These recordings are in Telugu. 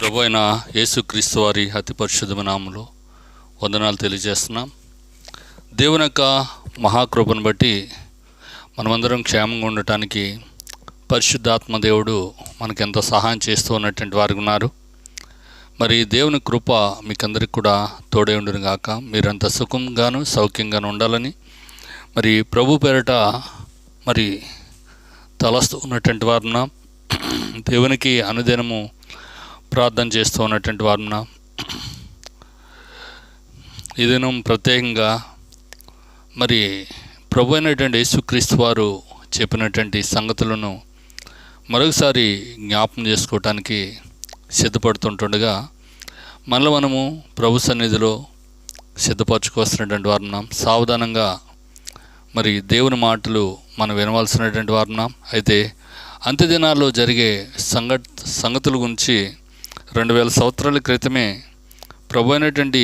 ప్రభు అయిన యేసుక్రీస్తు వారి అతి పరిశుద్ధమైన నామంలో వందనాలు తెలియజేస్తున్నాం. దేవుని యొక్క మహాకృపను బట్టి మనమందరం క్షేమంగా ఉండటానికి పరిశుద్ధాత్మ దేవుడు మనకెంతో సహాయం చేస్తూ ఉన్నటువంటి వారు ఉన్నారు. మరి దేవుని కృప మీకందరికి కూడా తోడే ఉండును గాక. మీరంత సుఖంగాను సౌఖ్యంగాను ఉండాలని మరి ప్రభు పేరట మరి తలస్తూ ఉన్నటువంటి వారున దేవునికి అనుదినము ప్రార్థన చేస్తూ ఉన్నటువంటి వారున ఈ దినం ప్రత్యేకంగా మరి ప్రభు అయినటువంటి యేసుక్రీస్తు వారు చెప్పినటువంటి సంగతులను మరొకసారి జ్ఞాపం చేసుకోవటానికి సిద్ధపడుతుంటుండగా మళ్ళీ మనము ప్రభు సన్నిధిలో సిద్ధపరచుకోవాల్సినటువంటి వారున్నాం సావధానంగా మరి దేవుని మాటలు మనం వినవలసినటువంటి వారున్నాం అయితే అంత్య దినాల్లో జరిగే సంగ సంగతుల గురించి రెండు వేల సంవత్సరాల క్రితమే ప్రభు అయినటువంటి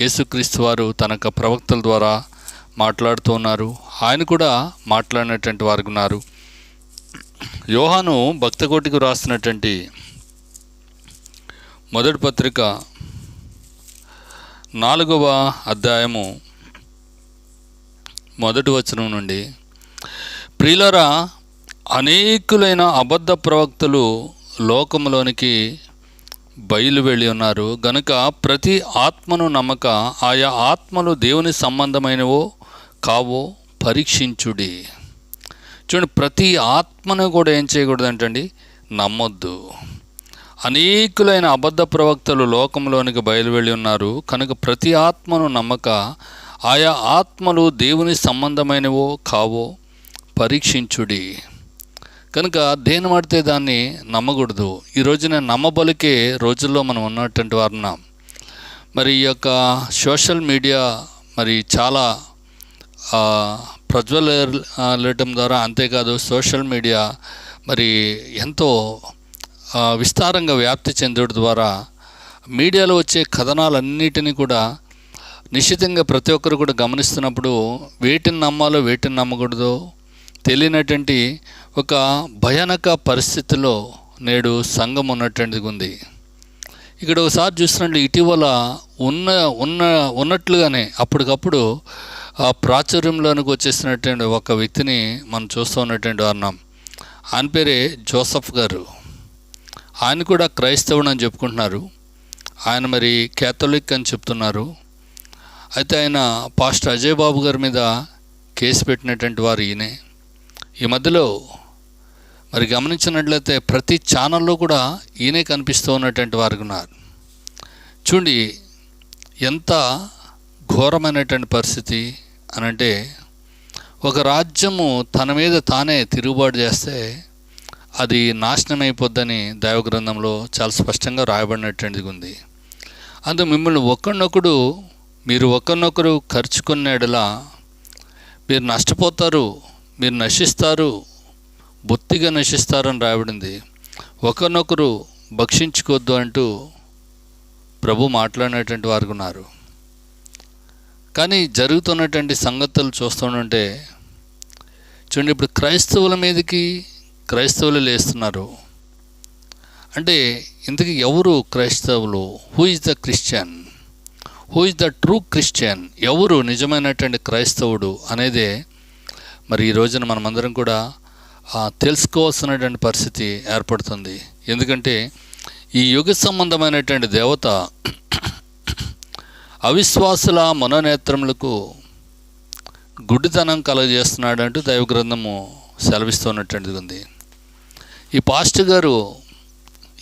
యేసుక్రీస్తు వారు తన యొక్క ప్రవక్తల ద్వారా మాట్లాడుతూ ఉన్నారు. ఆయన కూడా మాట్లాడినటువంటి వారు ఉన్నారు. యోహాను భక్తకోటికి రాస్తున్నటువంటి మొదటి పత్రిక నాలుగవ అధ్యాయము మొదటి వచనం నుండి ప్రియులరా అనేకులైన అబద్ధ ప్రవక్తలు లోకంలోనికి బయలు వెళ్ళి ఉన్నారు. గనుక ప్రతి ఆత్మను నమ్మక ఆయా ఆత్మలు దేవుని సంబంధమైనవో కావో పరీక్షించుడి. చూడండి ప్రతి ఆత్మను కూడా ఏం చేయకూడదు అంటండి నమ్మొద్దు. అనేకులైన అబద్ధ ప్రవక్తలు లోకంలోనికి బయలువెళ్ళి ఉన్నారు. కనుక ప్రతి ఆత్మను నమ్మక ఆయా ఆత్మలు దేవుని సంబంధమైనవో కావో పరీక్షించుడి. కనుక దేని పడితే దాన్ని నమ్మకూడదు. ఈ రోజున నమ్మబలికే రోజుల్లో మనం ఉన్నటువంటి వారున్నాం మరి ఈ యొక్క సోషల్ మీడియా మరి చాలా ప్రజ్వలేయటం ద్వారా అంతేకాదు సోషల్ మీడియా మరి ఎంతో విస్తారంగా వ్యాప్తి చెందడం ద్వారా మీడియాలో వచ్చే కథనాలన్నిటినీ కూడా నిశ్చితంగా ప్రతి ఒక్కరు కూడా గమనిస్తున్నప్పుడు వేటిని నమ్మాలో వేటిని నమ్మకూడదు. తెలియనటువంటి ఒక భయానక పరిస్థితిలో నేడు సంఘం ఉన్నటువంటిది ఉంది. ఇక్కడ ఒకసారి చూసినట్లు ఇటీవల ఉన్న ఉన్న ఉన్నట్లుగానే అప్పటికప్పుడు ఆ ప్రాచుర్యంలోనికి వచ్చేసినటువంటి ఒక వ్యక్తిని మనం చూస్తూ ఉన్నటువంటి వారున్నాం ఆయన పేరే జోసఫ్ గారు. ఆయన కూడా క్రైస్తవుడు అని చెప్పుకుంటున్నారు. ఆయన మరి కేథలిక్ అని చెప్తున్నారు. అయితే ఆయన పాస్టర్ అజయ్ బాబు గారి మీద కేసు పెట్టినటువంటి వారు ఈయనే. ఈ మధ్యలో మరి గమనించినట్లయితే ప్రతి ఛానల్లో కూడా ఈయనే కనిపిస్తూ ఉన్నటువంటి వారు ఉన్నారు. చూడండి ఎంత ఘోరమైనటువంటి పరిస్థితి అని అంటే ఒక రాజ్యము తన మీద తానే తిరుగుబాటు చేస్తే అది నాశనం అయిపోద్దని దైవగ్రంథంలో చాలా స్పష్టంగా రాయబడినటువంటిది ఉంది. అందుకు మిమ్మల్ని ఒకరినొకడు మీరు ఒకరినొకరు ఖర్చుకునేడలా మీరు నష్టపోతారు మీరు నశిస్తారు బొత్తిగా నశిస్తారని రాబడింది ఒకరినొకరు భక్షించుకోవద్దు అంటూ ప్రభు మాట్లాడినటువంటి వారు ఉన్నారు. కానీ జరుగుతున్నటువంటి సంగతులు చూస్తుంటే చూడండి ఇప్పుడు క్రైస్తవుల మీదకి క్రైస్తవులు లేస్తున్నారు. అంటే ఇంతకీ ఎవరు క్రైస్తవులు? Who is the Christian who is the true Christian ఎవరు నిజమైనటువంటి క్రైస్తవుడు అనేదే మరి ఈ రోజున మనమందరం కూడా తెలుసుకోవాల్సినటువంటి పరిస్థితి ఏర్పడుతుంది. ఎందుకంటే ఈ యుగ సంబంధమైనటువంటి దేవత అవిశ్వాసుల మనోనేత్రములకు గుడ్డితనం కలగజేస్తున్నాడంటూ దైవ గ్రంథము సెలవిస్తున్నటువంటిది ఉంది. ఈ పాస్టర్ గారు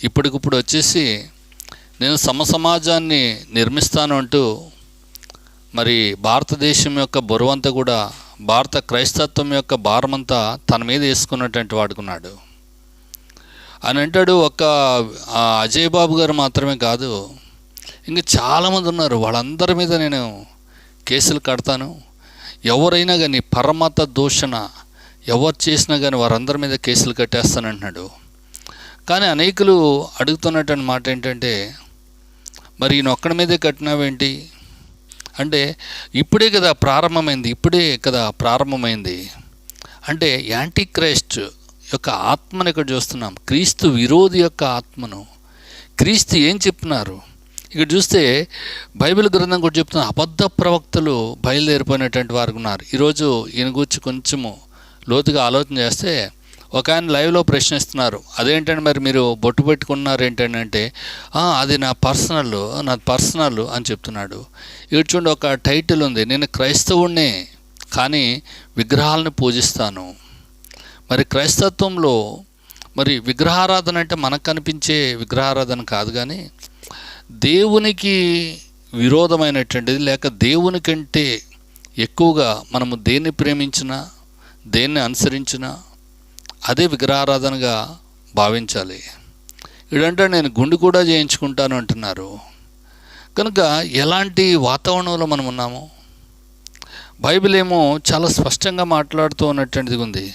ఇప్పటికిప్పుడు వచ్చేసి నేను సమసమాజాన్ని నిర్మిస్తాను అంటూ మరి భారతదేశం యొక్క బరువంతా కూడా భారత క్రైస్తత్వం యొక్క భారమంతా తన మీద వేసుకున్నటువంటి వాడుకున్నాడు. అని అంటాడు ఒక అజయ్ బాబు గారు మాత్రమే కాదు ఇంకా చాలామంది ఉన్నారు. వాళ్ళందరి మీద నేను కేసులు కడతాను. ఎవరైనా కానీ పరమత దూషణ ఎవరు చేసినా కానీ వారందరి మీద కేసులు కట్టేస్తానంటున్నాడు కానీ అనేకులు అడుగుతున్నటువంటి మాట ఏంటంటే మరి ఈయన ఒక్కడి మీదే కట్టినావేంటి? అంటే ఇప్పుడే కదా ప్రారంభమైంది ఇప్పుడే కదా ప్రారంభమైంది. అంటే యాంటీ క్రైస్ట్ యొక్క ఆత్మను ఇక్కడ చూస్తున్నాం. క్రీస్తు విరోధి యొక్క ఆత్మను. క్రీస్తు ఏం చెప్తున్నారు? ఇక్కడ చూస్తే బైబిల్ గ్రంథం కూడా చెప్తున్న అబద్ధ ప్రవక్తలు బయలుదేరిపోయినటువంటి వారు ఉన్నారు. ఈరోజు ఈయన గురించి కొంచెము లోతుగా ఆలోచన చేస్తే ఒక ఆయన లైవ్లో ప్రశ్నిస్తున్నారు. అదేంటంటే మరి మీరు బొట్టు పెట్టుకున్నారు ఏంటంటే అది నా పర్సనల్ నా పర్సనల్ అని చెప్తున్నాడు. ఇటు చూడండి ఒక టైటిల్ ఉంది. నేను క్రైస్తవుణ్ణి కానీ విగ్రహాలను పూజిస్తాను. మరి క్రైస్తత్వంలో మరి విగ్రహారాధన అంటే మనకు కనిపించే విగ్రహారాధన కాదు కానీ దేవునికి విరోధమైనటువంటిది లేక దేవుని కంటే ఎక్కువగా మనము దేన్ని ప్రేమించినా దేన్ని అనుసరించినా అదే విగ్రహారాధనగా భావించాలి. ఇదంటే నేను గుండు కూడా చేయించుకుంటాను అంటున్నారు. కనుక ఎలాంటి వాతావరణంలో మనం ఉన్నాము? బైబిల్ ఏమో చాలా స్పష్టంగా మాట్లాడుతూ ఉన్నటువంటిది ఉంది.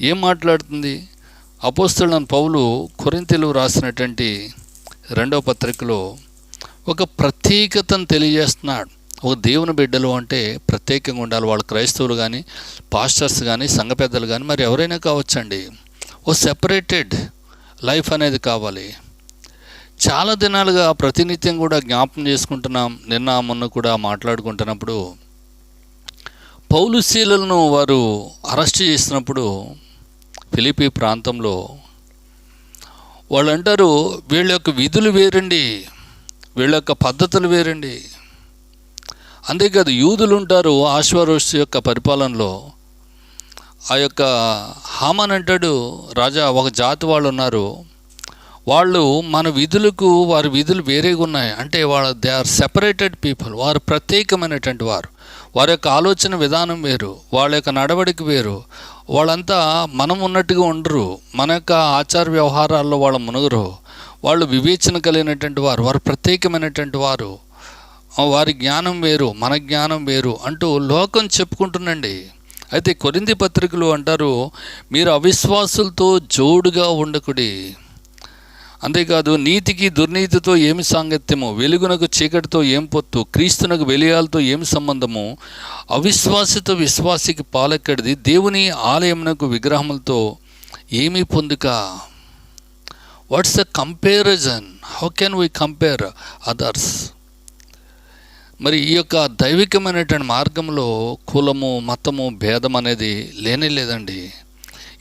ఏం మాట్లాడుతుంది? అపోస్తులను పౌలు కొరింతలు రాసినటువంటి రెండవ పత్రికలో ఒక ప్రత్యేకతను తెలియజేస్తున్నాడు. ఒక దేవుని బిడ్డలు అంటే ప్రత్యేకంగా ఉండాలి. వాళ్ళు క్రైస్తవులు కానీ పాస్టర్స్ కానీ సంఘ పెద్దలు కానీ మరి ఎవరైనా కావచ్చండి. ఓ సెపరేటెడ్ లైఫ్ అనేది కావాలి. చాలా దినాలుగా ప్రతినిత్యం కూడా జ్ఞాపం చేసుకుంటున్నాం. నిన్న మొన్న కూడా మాట్లాడుకుంటున్నప్పుడు పౌలు శీలను వారు అరెస్ట్ చేసినప్పుడు ఫిలిపి ప్రాంతంలో వాళ్ళు అంటారు వీళ్ళ యొక్క విధులు వేరండి. వీళ్ళ యొక్క పద్ధతులు వేరండి. అంతేకాదు యూదులు ఉంటారు ఆశ్వరోష్ యొక్క పరిపాలనలో. ఆ యొక్క హామన్ అంటాడు రాజా ఒక జాతి వాళ్ళు ఉన్నారు వాళ్ళు మన విధులకు వారి విధులు వేరేగా ఉన్నాయి. అంటే వాళ్ళ దే ఆర్ సెపరేటెడ్ పీపుల్. వారు ప్రత్యేకమైనటువంటి వారు. వారి యొక్క ఆలోచన విధానం వేరు. వాళ్ళ యొక్క నడవడిక వేరు. వాళ్ళంతా మనం ఉన్నట్టుగా ఉండరు. మన యొక్క ఆచార వ్యవహారాల్లో వాళ్ళ మునుగురు. వాళ్ళు వివేచన కలిగినటువంటి వారు. వారు ప్రత్యేకమైనటువంటి వారు. వారి జ్ఞానం వేరు మన జ్ఞానం వేరు అంటూ లోకం చెప్పుకుంటుందండి. అయితే కొరింది పత్రికలు అంటారు మీరు అవిశ్వాసులతో జోడుగా ఉండకుడి. అంతేకాదు నీతికి దుర్నీతితో ఏమి సాంగత్యము? వెలుగునకు చీకటితో ఏం పొత్తు? క్రీస్తునకు వెలియాలతో ఏమి సంబంధము? అవిశ్వాసితో విశ్వాసికి పాలెక్కడిది? దేవుని ఆలయమునకు విగ్రహములతో ఏమి పొందుక? What's the comparison how can we compare others మరి ఈ యొక్క దైవికమైనటువంటి మార్గంలో కులము మతము భేదం అనేది లేనే లేదండి.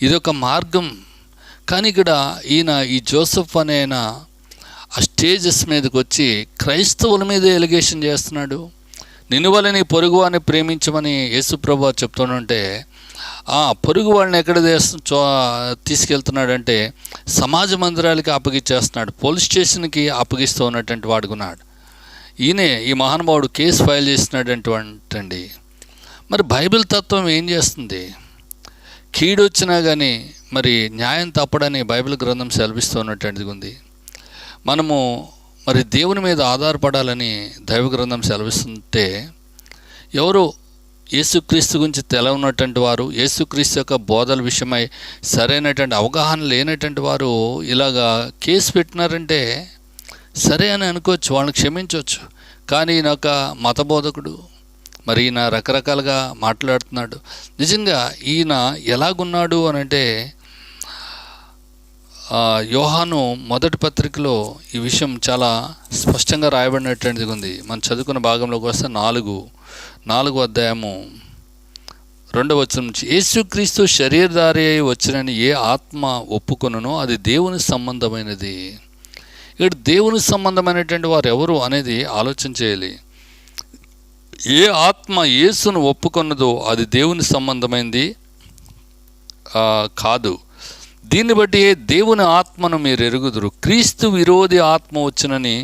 ఇది ఒక మార్గం. కానీ ఇక్కడ ఈయన ఈ జోసఫ్ అనే ఆయన ఆ స్టేజెస్ మీదకి వచ్చి క్రైస్తవుల మీద ఎలిగేషన్ చేస్తున్నాడు. నిన్నువలని పొరుగు వారిని ప్రేమించమని యేసుప్రభు చెప్తుంటే ఆ పొరుగు వాళ్ళని ఎక్కడ చో తీసుకెళ్తున్నాడంటే సమాజ మందిరాలకి అప్పగిచ్చేస్తున్నాడు. పోలీస్ స్టేషన్కి అప్పగిస్తూ ఉన్నటువంటి వాడుకున్నాడు. ఈయనే ఈ మహానుభావుడు కేసు ఫైల్ చేసినటువంటి మరి బైబిల్ తత్వం ఏం చేస్తుంది? కీడు వచ్చినా కానీ మరి న్యాయం తప్పడని బైబిల్ గ్రంథం సెలవిస్తున్నటువంటిది ఉంది. మనము మరి దేవుని మీద ఆధారపడాలని దైవ గ్రంథం సెలవిస్తుంటే ఎవరు యేసుక్రీస్తు గురించి తెలవనటువంటి వారు యేసుక్రీస్తు యొక్క బోధల విషయమై సరైనటువంటి అవగాహన లేనటువంటి వారు ఇలాగా కేసు పెట్టినారంటే సరే అని అనుకోవచ్చు వాళ్ళని క్షమించవచ్చు. కానీ ఈయన ఒక మత బోధకుడు మరి ఈయన రకరకాలుగా మాట్లాడుతున్నాడు. నిజంగా ఈయన ఎలాగున్నాడు అని అంటే యోహాను మొదటి పత్రికలో ఈ విషయం చాలా స్పష్టంగా రాయబడినటువంటిది ఉంది. మనం చదువుకున్న భాగంలోకి వస్తే నాలుగు నాలుగు అధ్యాయము రెండవ వచనం నుంచి యేసుక్రీస్తు శరీరధారి అయి వచ్చినని ఏ ఆత్మ ఒప్పుకొనునో అది దేవుని సంబంధమైనది. ఇక్కడ దేవుని సంబంధమైనటువంటి వారు ఎవరు అనేది ఆలోచన చేయాలి. ఏ ఆత్మ యేసును ఒప్పుకొన్నదో అది దేవుని సంబంధమైంది? కాదు. దీన్ని బట్టి దేవుని ఆత్మను మీరు ఎరుగుదురు క్రీస్తు విరోధి ఆత్మ వచ్చినని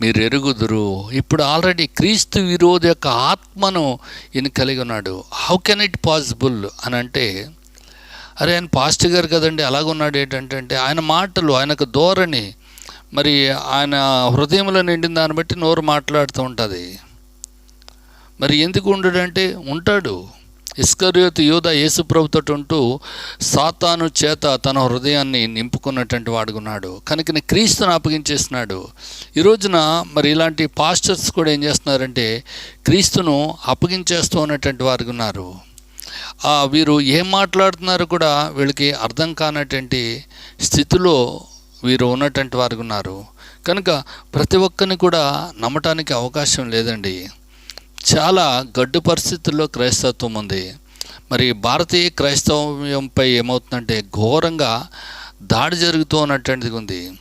మీరు ఎరుగుదురు ఇప్పుడు ఆల్రెడీ క్రీస్తు విరోధి యొక్క ఆత్మను ఈయన కలిగి ఉన్నాడు. హౌ కెన్ ఇట్ పాసిబుల్ అని అంటే అరే ఆయన పాస్టర్ గారు కదండి అలాగున్నాడు ఏంటంటే ఆయన మాటలు ఆయనకు ధోరణి మరి ఆయన హృదయంలో నిండిన దాన్ని బట్టి నోరు మాట్లాడుతూ ఉంటుంది. మరి ఎందుకు ఉండడంటే ఉంటాడు. ఇస్కర్యోత్ యోధ యేసుప్రభుతో ఉంటూ సాతాను చేత తన హృదయాన్ని నింపుకున్నటువంటి వాడుకున్నాడు కనుక క్రీస్తును అప్పగించేస్తున్నాడు ఈ రోజున మరి ఇలాంటి పాస్టర్స్ కూడా ఏం చేస్తున్నారంటే క్రీస్తును అప్పగించేస్తూ ఉన్నటువంటి వారు ఉన్నారు వీరు ఏం మాట్లాడుతున్నారో కూడా వీళ్ళకి అర్థం కానటువంటి స్థితిలో వీరు ఉన్నటువంటి వారు ఉన్నారు. కనుక ప్రతి ఒక్కరిని కూడా నమ్మటానికి అవకాశం లేదండి. చాలా గడ్డు పరిస్థితుల్లో క్రైస్తత్వం ఉంది. మరి భారతీయ క్రైస్తవంపై ఏమవుతుందంటే ఘోరంగా దాడి జరుగుతూ ఉన్నటువంటిది ఉంది.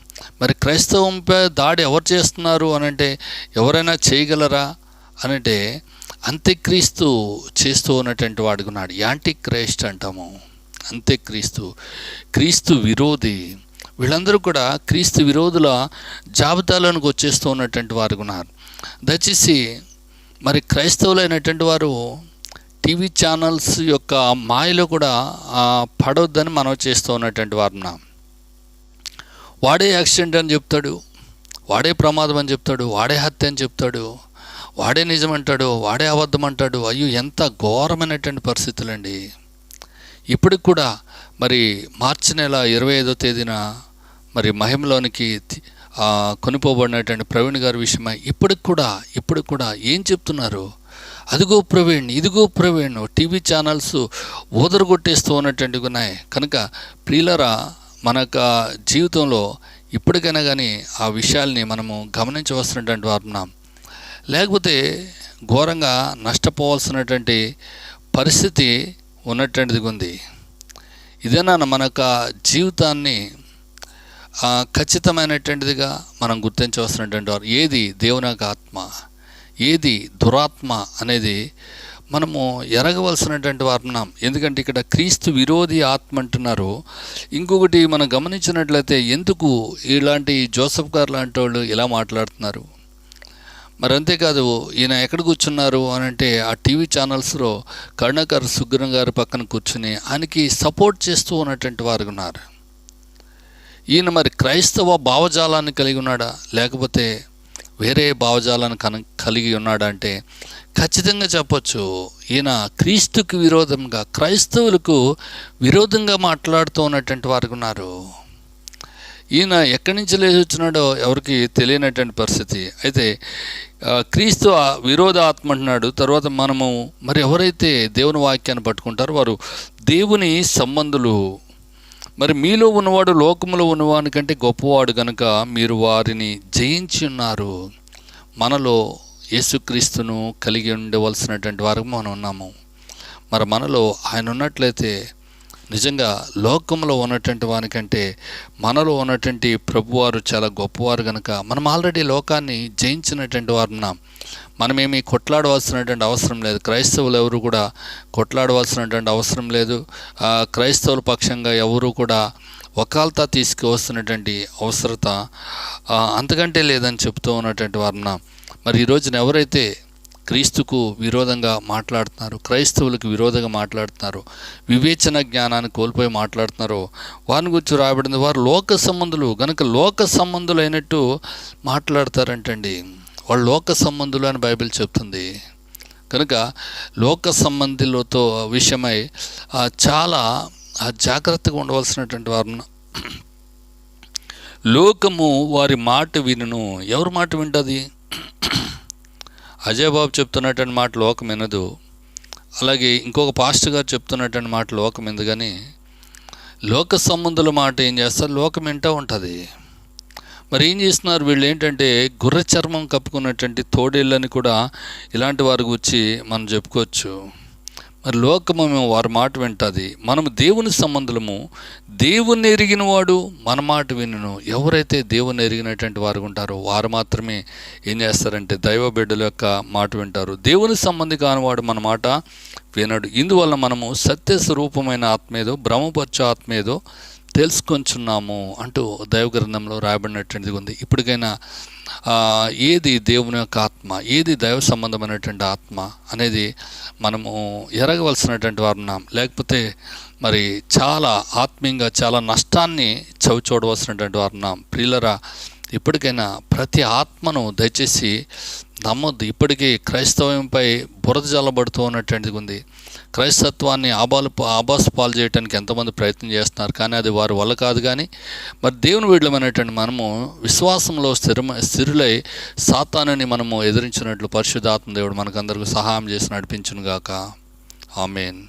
మరి క్రైస్తవంపై దాడి ఎవరు చేస్తున్నారు అని అంటే ఎవరైనా చేయగలరా అనంటే అంత్యక్రీస్తు చేస్తూ ఉన్నటువంటి వాడుకున్నాడు. యాంటీ క్రైస్ట్ అంటాము. అంత్యక్రీస్తు క్రీస్తు విరోధి. వీళ్ళందరూ కూడా క్రీస్తు విరోధుల జాబితాలోనికి వచ్చేస్తూ ఉన్నటువంటి వారు ఉన్నారు. దయచేసి మరి క్రైస్తవులైనటువంటి వారు టీవీ ఛానల్స్ యొక్క మాయలో కూడా పడవద్దని మనం చేస్తూ ఉన్నటువంటి వారు వాడే యాక్సిడెంట్ అని చెప్తాడు వాడే ప్రమాదం అని చెప్తాడు వాడే హత్య అని చెప్తాడు వాడే నిజం అంటాడు వాడే అబద్ధం అంటాడు. అయ్యో ఎంత ఘోరమైనటువంటి పరిస్థితులండి. ఇప్పటికి కూడా మరి మార్చి నెల ఇరవై ఐదో తేదీన మరి మహిమలోనికి కొనిపోబడినటువంటి ప్రవీణ్ గారి విషయమై ఇప్పటికి కూడా ఇప్పటికి కూడా ఏం చెప్తున్నారు? అదిగో ప్రవీణ్ ఇదిగో ప్రవీణ్ టీవీ ఛానల్స్ ఊదరగొట్టేస్తూ ఉన్నటువంటివి ఉన్నాయి. కనుక ప్రియులరా మన యొక్క జీవితంలో ఇప్పటికైనా కానీ ఆ విషయాల్ని మనము గమనించవలసినటువంటి వారున్నాం లేకపోతే ఘోరంగా నష్టపోవాల్సినటువంటి పరిస్థితి ఉన్నటువంటిది ఉంది. ఇదేనా మన యొక్క జీవితాన్ని ఖచ్చితమైనటువంటిదిగా మనం గుర్తించవలసినటువంటి వారు ఏది దేవుని యొక్క ఆత్మ ఏది దురాత్మ అనేది మనము ఎరగవలసినటువంటి వారు ఎందుకంటే ఇక్కడ క్రీస్తు విరోధి ఆత్మ అంటున్నారు. ఇంకొకటి మనం గమనించినట్లయితే ఎందుకు ఇలాంటి జోసఫ్ గారు లాంటి వాళ్ళు ఇలా మాట్లాడుతున్నారు? మరి అంతేకాదు ఈయన ఎక్కడ కూర్చున్నారు అని అంటే ఆ టీవీ ఛానల్స్లో కరుణాకర్ సుగ్రం గారి పక్కన కూర్చుని ఆయనకి సపోర్ట్ చేస్తూ ఉన్నటువంటి వారు ఉన్నారు. ఈయన మరి క్రైస్తవ భావజాలాన్ని కలిగి ఉన్నాడా? లేకపోతే వేరే భావజాలాన్ని కన కలిగి ఉన్నాడా అంటే ఖచ్చితంగా చెప్పొచ్చు. ఈయన క్రీస్తుకు విరోధంగా క్రైస్తవులకు విరోధంగా మాట్లాడుతూ ఉన్నటువంటి వారు ఉన్నారు. ఈయన ఎక్కడి నుంచి లేచి వచ్చినాడో ఎవరికి తెలియనటువంటి పరిస్థితి. అయితే క్రీస్తు విరోధ ఆత్మ అంటున్నాడు. తర్వాత మనము మరి ఎవరైతే దేవుని వాక్యాన్ని పట్టుకుంటారో వారు దేవుని సంబంధులు మరి మీలో ఉన్నవాడు లోకములో ఉన్నవానికంటే గొప్పవాడు కనుక మీరు వారిని జయించి ఉన్నారు. మనలో యేసుక్రీస్తును కలిగి ఉండవలసినటువంటి వారు మనం ఉన్నాము. మరి మనలో ఆయన ఉన్నట్లయితే నిజంగా లోకంలో ఉన్నటువంటి వానికంటే మనలో ఉన్నటువంటి ప్రభువారు చాలా గొప్పవారు కనుక మనం ఆల్రెడీ లోకాన్ని జయించినటువంటి వారు ఉన్నాం. మనమేమి కొట్లాడవలసినటువంటి అవసరం లేదు. క్రైస్తవులు ఎవరు కూడా కొట్లాడవలసినటువంటి అవసరం లేదు. క్రైస్తవుల పక్షంగా ఎవరు కూడా వకాల్తా తీసుకువస్తున్నటువంటి అవసరత అంతకంటే లేదని చెప్తూ ఉన్నటువంటి వారు ఉన్నాం. మరి ఈ ఎవరైతే క్రీస్తుకు విరోధంగా మాట్లాడుతున్నారు క్రైస్తవులకు విరోధంగా మాట్లాడుతున్నారు వివేచన జ్ఞానాన్ని కోల్పోయి మాట్లాడుతున్నారు. వారిని గురించి రాబడింది వారు లోక సంబంధులు గనుక లోక సంబంధులు అయినట్టు మాట్లాడతారంటండి. వాళ్ళు లోక సంబంధులు అని బైబిల్ చెప్తుంది. కనుక లోక సంబంధులతో విషయమై చాలా జాగ్రత్తగా ఉండవలసినటువంటి వారు లోకము వారి మాట వినును. ఎవరి మాట వింటుంది? అజయ్ బాబు చెప్తున్నటువంటి మాట లోకం వినదు. అలాగే ఇంకొక పాస్టర్ గారు చెప్తున్నటువంటి మాట లోకం ఎందు కానీ లోక సంబంధుల మాట ఏం చేస్తారు? లోకం వింటూ ఉంటుంది. మరి ఏం చేస్తున్నారు? వీళ్ళు ఏంటంటే గుర్ర చర్మం కప్పుకున్నటువంటి తోడేళ్ళని కూడా ఇలాంటి వారి గురించి మనం చెప్పుకోవచ్చు. మరి లోకము మేము వారి మాట వింటుంది. మనము దేవుని సంబంధులము. దేవుణ్ణి ఎరిగిన వాడు మన మాట వినును. ఎవరైతే దేవుణ్ణి ఎరిగినటువంటి వారు ఉంటారో వారు మాత్రమే ఏం చేస్తారంటే దైవ బిడ్డల యొక్క మాట వింటారు. దేవుని సంబంధి కానివాడు మన మాట వినడు. ఇందువల్ల మనము సత్య స్వరూపమైన ఆత్మేదో భ్రమపరచ ఆత్మేదో తెలుసుకొంచున్నాము అంటూ దైవ గ్రంథంలో రాయబడినటువంటిది ఉంది. ఇప్పటికైనా ఏది దేవుని యొక్క ఆత్మ ఏది దైవ సంబంధమైనటువంటి ఆత్మ అనేది మనము ఎరగవలసినటువంటి వారు ఉన్నాం. లేకపోతే మరి చాలా ఆత్మీయంగా చాలా నష్టాన్ని చవి చూడవలసినటువంటి వారు ఉన్నాం. ప్రియులరా ఇప్పటికైనా ప్రతి ఆత్మను దయచేసి నమ్మొద్దు. ఇప్పటికీ క్రైస్తవంపై బురద జల్లబడుతూ ఉన్నటువంటిది ఉంది. క్రైస్తత్వాన్ని ఆబాలు ఆబాసు పాలు చేయడానికి ఎంతమంది ప్రయత్నం చేస్తున్నారు? కానీ అది వారి వల్ల కాదు కానీ మరి దేవుని వీళ్ళమైనటువంటి మనము విశ్వాసంలో స్థిరమ స్థిరులై సాతానుని మనము ఎదిరించినట్లు పరిశుద్ధాత్మ దేవుడు మనకందరికీ సహాయం చేసి నడిపించునుగాక. ఆమెన్.